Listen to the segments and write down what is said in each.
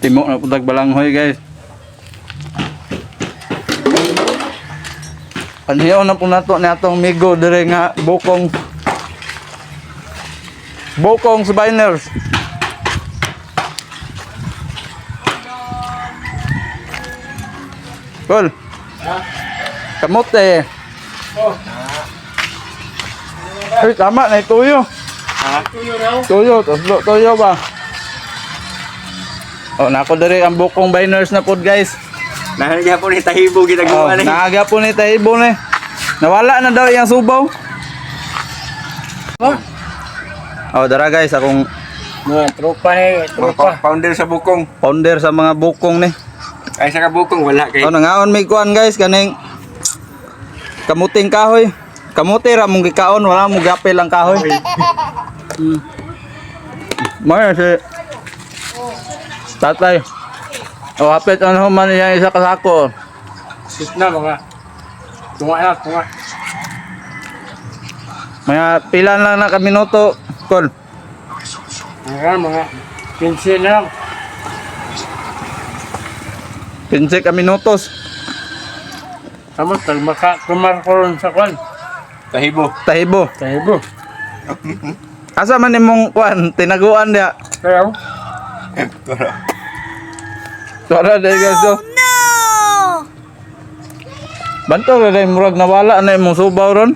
Timo na putag balanghoy guys. Panhiyaw na po nato ni atong migo dire nga bukong Bukong Subiners. Cool. Kamote. Oh. Ay, tama na tuyo. Tuyo raw. Tuyo, tuyo ba? Oh, nako diri ang bukong biners na pod guys. Nahalya po ni Tahibo Oh, ginagawa ni. naaga po ni Tahibo ni. Nawala na daw yung subaw. Oh. Oh, dara guys, akong Mga tropa ni, tropa. Founder sa bukong. founder sa mga bukong ni. Ay sa kabukong wala kay. Oh, nangaon may kuan guys kaning kamuting kahoy. Kamuti ra mong gikaon, wala mong gapil ang kahoy. Hmm. Maya si Tatay. O hapit ano man yan isa kasako. Sit na mga. Tunga na, tunga. Mga pilan lang na kaminuto. Kol. Mga mga 15 na lang. 15 ka minutos. Tama, tal maka kumarkoron sa kwan. Tahibo. Tahibo. Tahibo. Asa man imong kuan tinaguan dia. Pero, Tara dai guys. Oh, no. Banto ra dai murag nawala na imong subaw ron.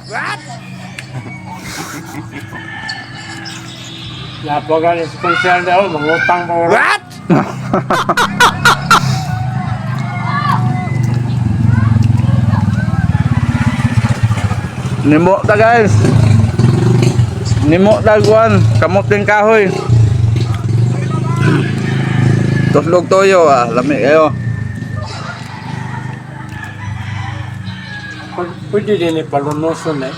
napagan sa konsyal daw, mangutang pa What? Nimo ta guys. Nimo ta kuan kamuting kahoy. Tuslog toyo ah, lami kayo. Pwede din ipalunoson eh.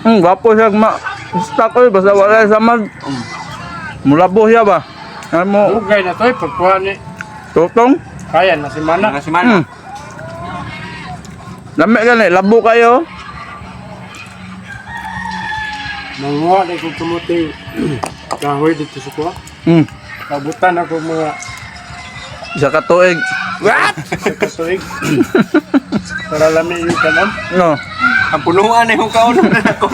Hmm, gwapo siya ma. Stock oy basta wala sa mag. Mulabo siya ba? Ano mo, Ugay na to eh, pagkuha ni. tutong? Kaya na si Mana. Na si Hmm. Lami gani, labo kayo. Nanguha na kong kamuti. Kahoy dito sa kuha. Hmm. Kabutan ako mga Isa ka tuig. What? sa kasuig. Para lami yung kanon. No. Ang punuan na yung kaunan na ako.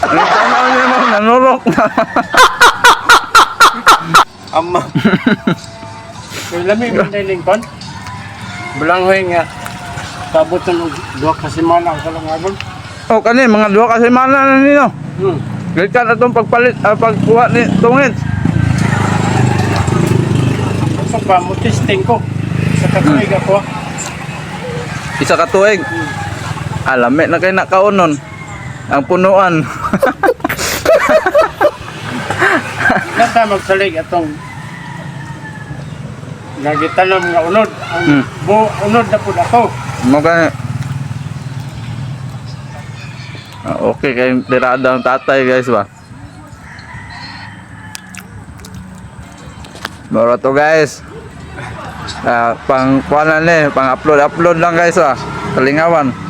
Ano tanaw niyo mo nanurok. Ama. Kaya lami yung dining kon. Bulanghoy nga. Tabot ng duwa kasi mana ang kalangabon. oh kani mga duha ka semana na ninyo. Hmm. Gikan atong pagpalit ah, pagkuha ni tungit. Pa mo testing ko. Sa kasuig ako. Isa ka tuig. Na kay nakaunon. Ang punuan. Kanta magsalig atong Nagitanom nga unod. Ang Hmm. bu unod na po ako. Mo. Ah, okay kay tirada ang tatay guys ba. Moro to guys. Ah, pang kuanan ni, pang upload upload lang guys ah. Kalingawan.